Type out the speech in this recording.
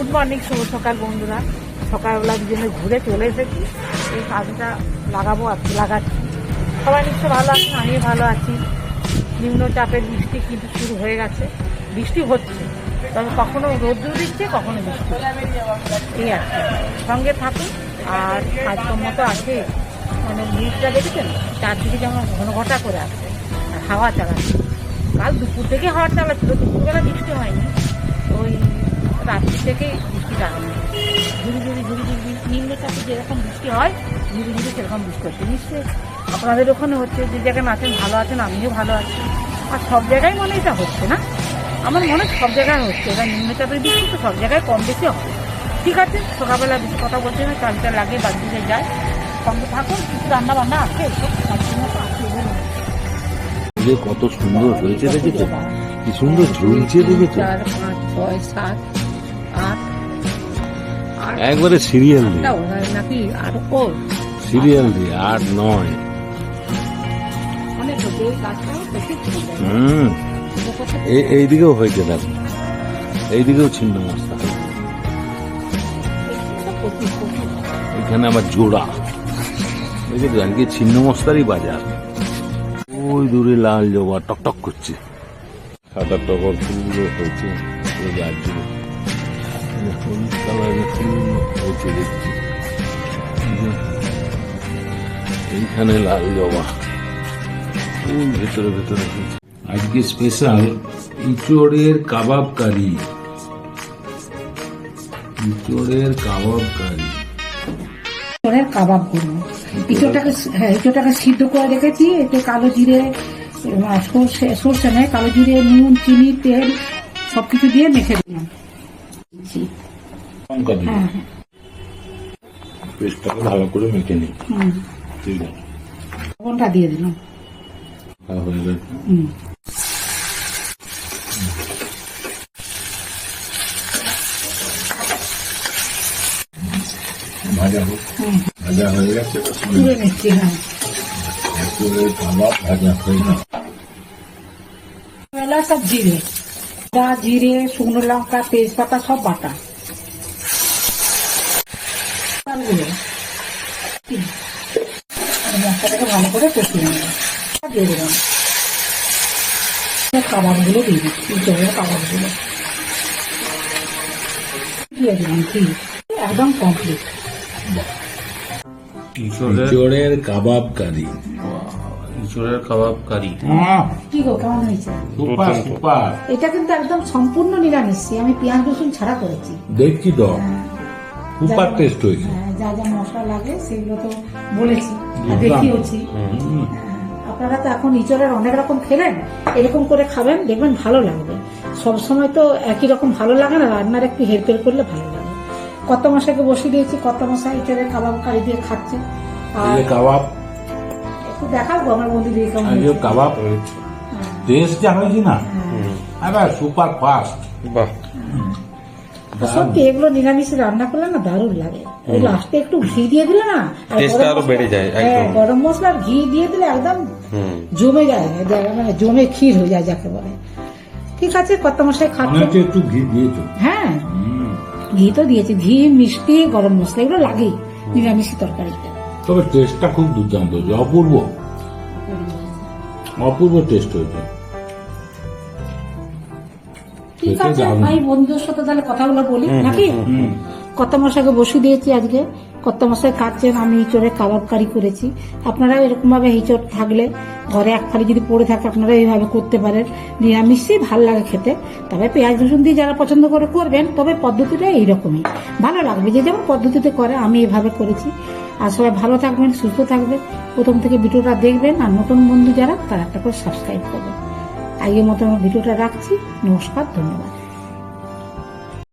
Good morning, শুভ সকাল বন্ধুরা। সকালবেলা দুজনে ঘুরে চলে এসেছি, এই কাজটা লাগাবো আর লাগাচ্ছি। সবাই নিশ্চয় ভালো আছেন, আমিও ভালো আছি। নিম্নচাপের বৃষ্টি কিন্তু শুরু হয়ে গেছে, বৃষ্টি হচ্ছে, তবে কখনো রোদ্দুর দিচ্ছে, কখনো বৃষ্টি। এই আছে সঙ্গে থাকুন, আর কাজকর্ম তো আছে। মানে নিউজটা দেখেছেন? চারদিকে যেমন ঘন ঘটা করে আসছে, আর হাওয়া চালাচ্ছে। কাল দুপুর থেকে হাওয়া চালাচ্ছিল, দুপুরবেলা বৃষ্টি হয়নি। ওই রাত্রি থেকেই বৃষ্টি লাগানো ঝুড়ি ঝুড়ি ঝুড়ি ঝুড়ি নিম্নচাপে যেরকম বৃষ্টি হয় ঝুড়ি ঝুড়ি সেরকম বৃষ্টি হচ্ছে। নিশ্চয়ই আপনাদের ওখানে হচ্ছে যে জায়গায় আছেন ভালো আছেন আমিও ভালো আছি। আর সব জায়গায় মনে এটা হচ্ছে না। আমার মনে হয় সব জায়গায় হচ্ছে। এবার নিম্নচাপের বৃষ্টি তো সব জায়গায় কম বেশি হবে। ঠিক আছে সকালবেলা বেশি কথা বলছি না চালটা লাগে দিকে যায় সঙ্গে থাকুন কিছু রান্না বান্না আছে যে কত সুন্দর হয়েছে দেখেছ? কি সুন্দর ঝুলছে দেখেছ? চার পাঁচ ছয় সাত একবারে সিরিয়াল দিয়ে। নাকি আরও সিরিয়াল দিয়ে আট নয়। হুম। এই এইদিকেও হয়েছে দেখো। এইদিকেও ছিন্ন মস্তা। এখানে আবার জোড়া। দেখেছ আজকে ছিন্ন মস্তারই বাজার। ওই দূরে লাল জবা টকটক করছে। সাদা টগর ফুলগুলো হয়েছে। ওই গাছ হয়েছে দেখছি। এইখানে লাল জবা। ওই ভেতরে ভেতরে আজকে স্পেশাল ইঁচড়ের কাবাব কারি। ইঁচড়ের কাবাব কারি। ইঁচড়ের কাবাব করব। ইঁচড়টাকে হ্যাঁ ইঁচড়টাকে সিদ্ধ করে রেখেছি, এতে কালো জিরে সর্ষে সর্ষে নয়, কালো জিরে, নুন, চিনি, তেল সবকিছু দিয়ে মেখে দিলাম। জি, লঙ্কা দিয়ে হ্যাঁ। হ্যাঁ পেস্টটাকে ভালো করে মেখে নিই হুম। ঠিক আছে। লবণটা দিয়ে দিলাম। হয়ে গেছে। হুম। ভাজা হোক। ভাজা হয়ে গেছে তুলে নিচ্ছি হ্যাঁ। ভাজা হয়ে গেছে। এলা সব জিরে দা জিরে, শুকনো লঙ্কা, তেজপাতা, সব বাটা। মশলাটাকে ভালো করে কষিয়ে কাবাবগুলো দিয়ে দিচ্ছি জলের কাবাবগুলো। দিয়ে দিলাম একদম কমপ্লিট ইঁচড়ের কাবাব কারি ইঁচড়ের কাবাব কারি কি গো কেমন হয়েছে? Super super. এটা কিন্তু একদম সম্পূর্ণ নিরামিষ আমি পেঁয়াজ রসুন ছাড়া করেছি। দেখছি তো। সুপার টেস্ট হয়েছে। হ্যাঁ, যা যা মশলা লাগে সেগুলো তো বলেছি দেখিয়েছি আপনারা তো এখন ইচড়ের অনেক রকম খেলেন এরকম করে খাবেন দেখবেন ভালো লাগবে। সব সময় তো একই রকম ভালো লাগে না রান্নার একটু হেরফের করলে ভালো লাগে। কত মশাকে বসিয়ে দিয়েছি কত মশা ইচড়ের কাবাব কারি দিয়ে খাচ্ছে। আর কাবাব দেখাবো আমার বন্ধু দিয়ে কেমন এই যে হয়েছে। কাবাব টেস্ট যা হয়েছে না হ্যাঁ। এবার সুপার ফাস্ট। বাহ। সত্যি এগুলো নিরামিষ রান্না করলে না দারুণ লাগে? লাস্টে একটু ঘি দিয়ে দিলে না আরও বেড়ে যায়, হ্যাঁ গরম মশলা ঘি দিয়ে দিলে একদম জমে যায় মানে জমে ক্ষীর হয়ে যায় যাকে বলে। ঠিক আছে কত মশাই খাচ্ছে একটু ঘি দিয়েছ। হ্যাঁ। ঘি তো দিয়েছি ঘি মিষ্টি গরম মশলা এগুলো লাগেই নিরামিষি তরকারিতে। তবে টেস্টটা খুব দুর্দান্ত হয়েছে অপূর্ব। অপূর্ব টেস্ট হয়েছে। ঠিক আছে ভাই বন্ধুদের সাথে তাহলে কথাগুলো বলি নাকি? কত মশাকে বসিয়ে দিয়েছি আজকে। কত মশাই খাচ্ছেন, আমি ইঁচড়ে কাবাব কারি করেছি। আপনারা এরকম ভাবে ইঁচড় থাকলে, ঘরে এক ফালি যদি পড়ে থাকে, আপনারা এইভাবে করতে পারেন। নিরামিষই ভালো লাগে খেতে। তবে পেঁয়াজ, রসুন দিয়ে যারা পছন্দ করে করবেন, তবে পদ্ধতিটা এইরকমই। ভালো লাগবে। যে যেমন পদ্ধতিতে করে, আমি এভাবে করেছি। আর সবাই ভালো থাকবেন, সুস্থ থাকবেন। প্রথম থেকে ভিডিওটা দেখবেন, আর নতুন বন্ধু যারা, তারা একটা করে সাবস্ক্রাইব করবেন। আজকের মতো আমার ভিডিওটা রাখছি। নমস্কার, ধন্যবাদ।